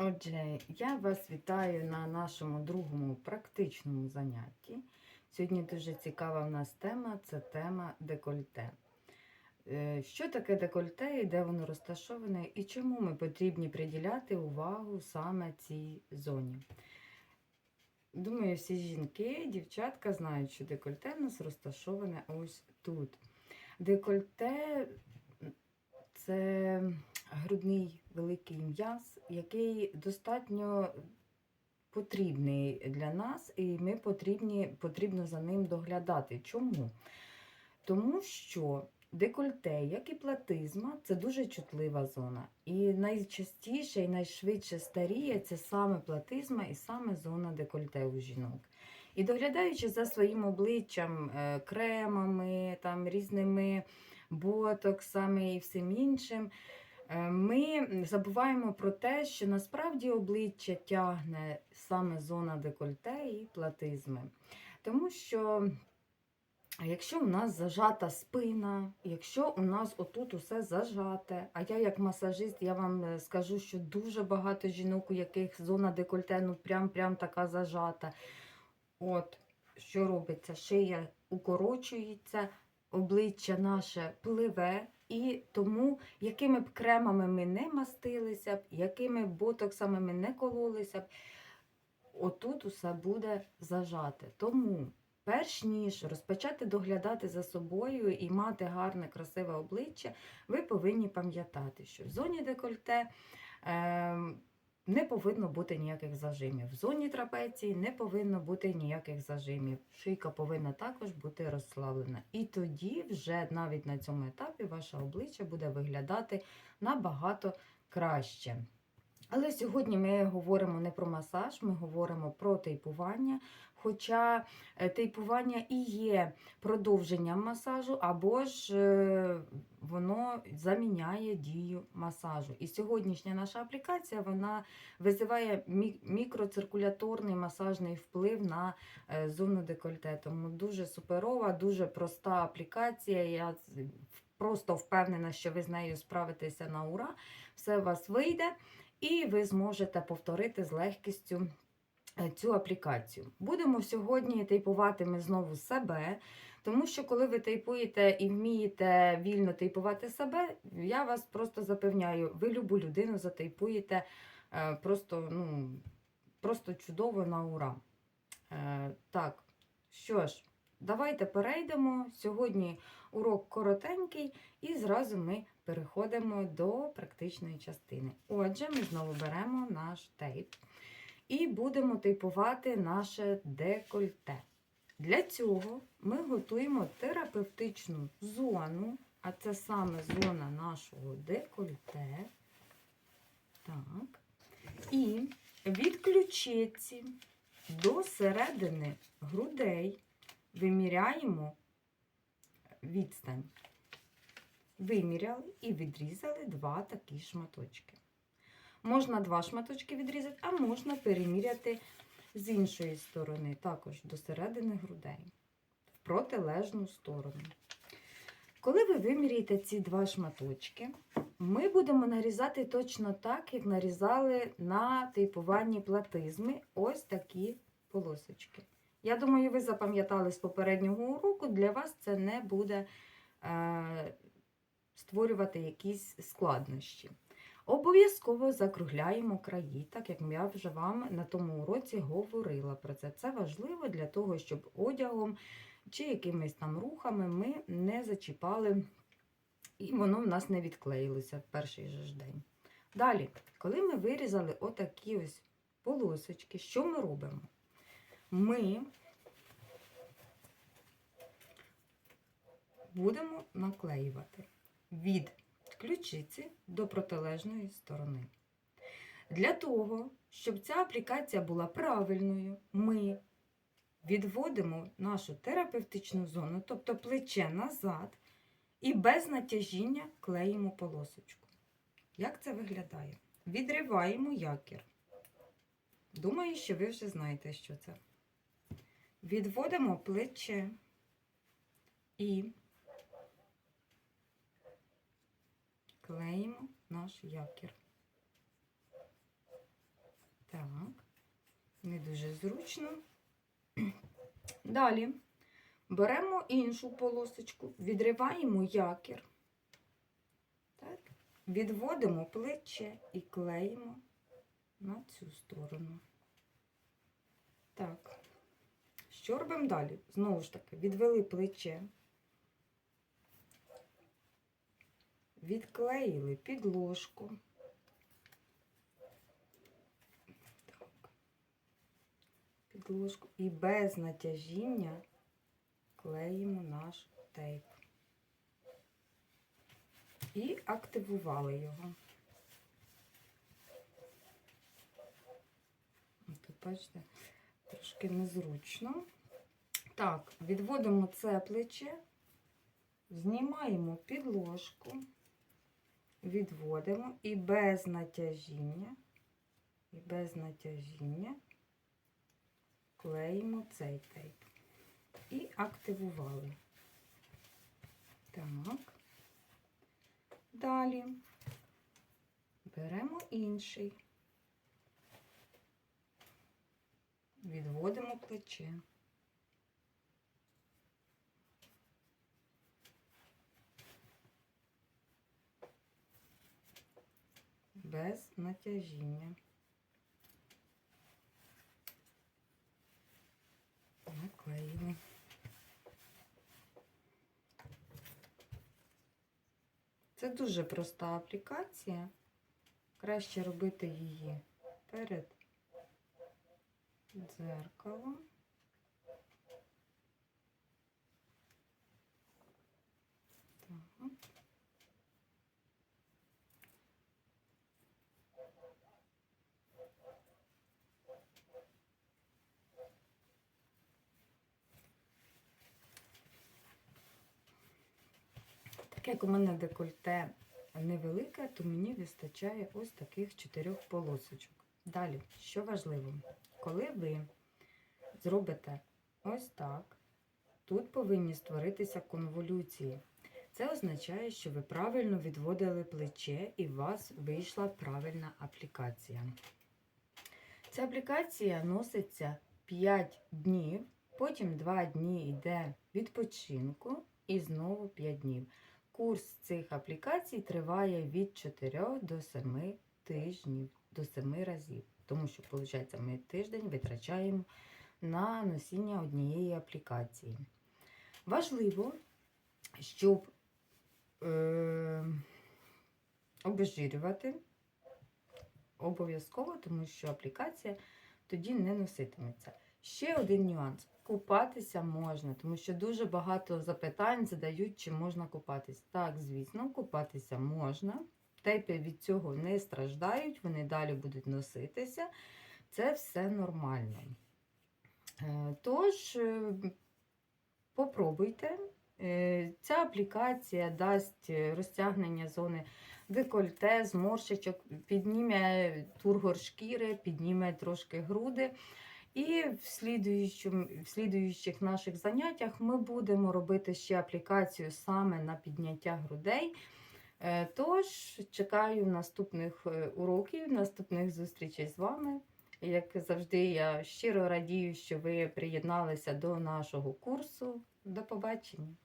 Отже, я вас вітаю на нашому другому практичному занятті. Сьогодні дуже цікава в нас тема це тема декольте. Е, Що таке декольте і де воно розташоване, і чому ми потрібні приділяти увагу саме цій зоні? Думаю, всі жінки, дівчатка знають, що декольте в нас розташоване ось тут. Декольте це грудний великий м'яз, який достатньо потрібний для нас, і ми потрібні, потрібно за ним доглядати. Чому? Тому що декольте, як і платизма, це дуже чутлива зона. І найчастіше і найшвидше старіє це саме платизма і саме зона декольте у жінок. І доглядаючи за своїм обличчям е, кремами, там, різними ботоксами і всім іншим, ми забуваємо про те, що насправді обличчя тягне саме зона декольте і платизми. Тому що якщо у нас зажата спина, якщо у нас отут усе зажате, а я як масажист, я вам е, скажу, що дуже багато жінок, у яких зона декольте ну прям-прям така зажата. От, що робиться? Шия укорочується, обличчя наше пливе, і тому, якими б кремами ми не мастилися б, якими б ботоксами ми не кололися б, отут усе буде зажате. Тому, перш ніж розпочати доглядати за собою і мати гарне, красиве обличчя, ви повинні пам'ятати, що в зоні декольте. Е не повинно бути ніяких зажимів. В зоні трапеції не повинно бути ніяких зажимів. Шийка повинна також бути розслаблена. І тоді, вже навіть на цьому етапі, ваше обличчя буде виглядати набагато краще. Але сьогодні ми говоримо не про масаж, ми говоримо про тейпування. Хоча е, тейпування і є продовженням масажу, або ж е, воно заміняє дію масажу. І сьогоднішня наша аплікація вона визиває мікроциркуляторний масажний вплив на е, зону декольте. Тому дуже суперова, дуже проста аплікація. Я просто впевнена, що ви з нею справитеся на ура, все у вас вийде. І ви зможете повторити з легкістю е, цю аплікацію. Будемо сьогодні тейпувати ми знову себе, тому що, коли ви тейпуєте і вмієте вільно тейпувати себе, я вас просто запевняю, ви любу людину затейпуєте е, просто, ну, просто чудово на ура. Е, так, що ж, давайте перейдемо. Сьогодні урок коротенький, і зразу ми переходимо до практичної частини. Отже, ми знову беремо наш тейп і будемо тейпувати наше декольте. Для цього ми готуємо терапевтичну зону, а це саме зона нашого декольте. Так. І від ключиці до середини грудей виміряємо відстань виміряли і відрізали два такі шматочки. Можна два шматочки відрізати, а можна переміряти з іншої сторони, також до середини грудей, в протилежну сторону. Коли ви виміряєте ці два шматочки, ми будемо нарізати точно так, як нарізали на типуванні платизми ось такі полосочки. Я думаю, ви запам'ятали з попереднього уроку, для вас це не буде е, створювати якісь складнощі. Обов'язково закругляємо краї, так як я вже вам на тому уроці говорила про це. Це важливо для того, щоб одягом чи якимись там рухами ми не зачіпали, і воно в нас не відклеїлося в перший же ж день. Далі, коли ми вирізали отакі ось полосочки, що ми робимо? Ми будемо наклеювати від ключиці до протилежної сторони. Для того, щоб ця аплікація була правильною, ми відводимо нашу терапевтичну зону, тобто плече назад, і без натяжіння клеїмо полосочку. Як це виглядає? Відриваємо якір. Думаю, що ви вже знаєте, що це. Відводимо плече і клеїмо наш якір. Так, не дуже зручно. Далі беремо іншу полосочку, відриваємо якір, так, відводимо плече і клеїмо на цю сторону. Так, що робимо далі? Знову ж таки, відвели плече, відклеїли підложку. Так. Підложку і без натяжіння клеїмо наш тейп. І активували його. Тут, бачите, трошки незручно. Так, відводимо це плече, знімаємо підложку, відводимо і без натяжіння, і без натяжіння клеїмо цей тейп. І активували. Так. Далі беремо інший. Відводимо плече. Без натяжіння. Наклеїли. Це дуже проста аплікація. Краще робити її перед дзеркалом. Так. Як у мене декольте невелике, то мені вистачає ось таких чотирьох полосочок. Далі, що важливо, коли ви зробите ось так, тут повинні створитися конволюції. Це означає, що ви правильно відводили плече і у вас вийшла правильна аплікація. Ця аплікація носиться 5 днів, потім 2 дні йде відпочинку і знову 5 днів. Курс цих аплікацій триває від 4 до 7 тижнів, до 7 разів. Тому що, виходить, ми тиждень витрачаємо на носіння однієї аплікації. Важливо, щоб е, обезжирювати обов'язково, тому що аплікація тоді не носитиметься. Ще один нюанс. Купатися можна, тому що дуже багато запитань задають, чи можна купатись. Так, звісно, купатися можна. Тейпи від цього не страждають, вони далі будуть носитися. Це все нормально. Е, Тож, е, попробуйте. Е, Ця аплікація дасть розтягнення зони декольте, зморщичок, підніме тургор шкіри, підніме трошки груди. І в, в слідуючих наших заняттях ми будемо робити ще аплікацію саме на підняття грудей. Е, Тож, чекаю наступних е, уроків, наступних зустрічей з вами. Як завжди, я щиро радію, що ви приєдналися до нашого курсу. До побачення!